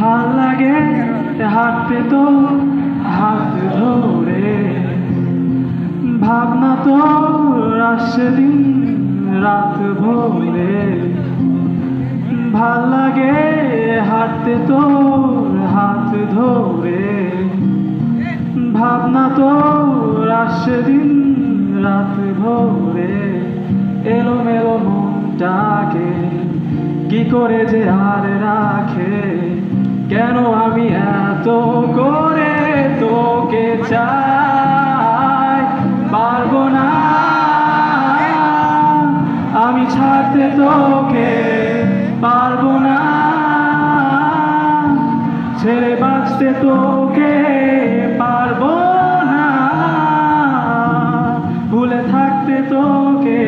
ভালো লাগে হাঁটতে তো, হাত ধরে। ভাবনা তো আসছে দিন রাত ভোরে। ভালো লাগে হাঁটতে তো, হাত ধরে। ভাবনা তো আসছে দিন রাত ভোরে। এলো মেলো করে যে আর রাখে? কেন আমি এত করে তোকে চাই? পারব না। আমি ছাড়তে তোকে পারব না। ছেড়ে বাঁচতে তোকে পারব না। ভুলে থাকতে তোকে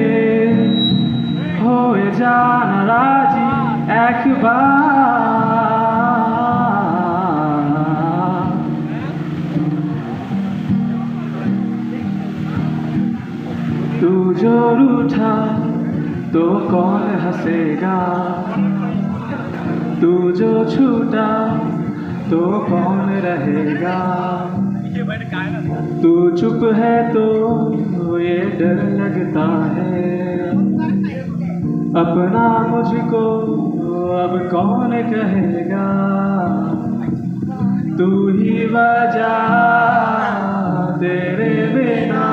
হয়ে যান अखबार तू जो रूठा तो कौन हंसेगा तू जो छूटा तो कौन रहेगा तू चुप है तो ये डर लगता है अपना मुझको कौन कहेगा? तू ही वजह तेरे बिना।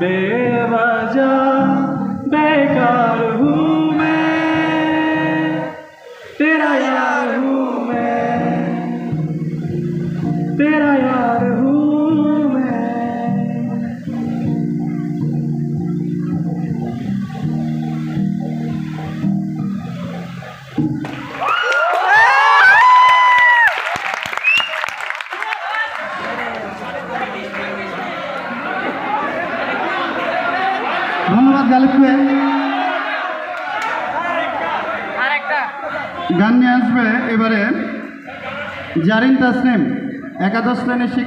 बेवजह, बेकार हूँ मैं। तेरा यार हूँ मैं। तेरा यार हूँ ধন্যবাদ গালিবকে। গান নিয়ে আসবে এবারে জারিন তাসনিম একাদশ শ্রেণির শিক্ষা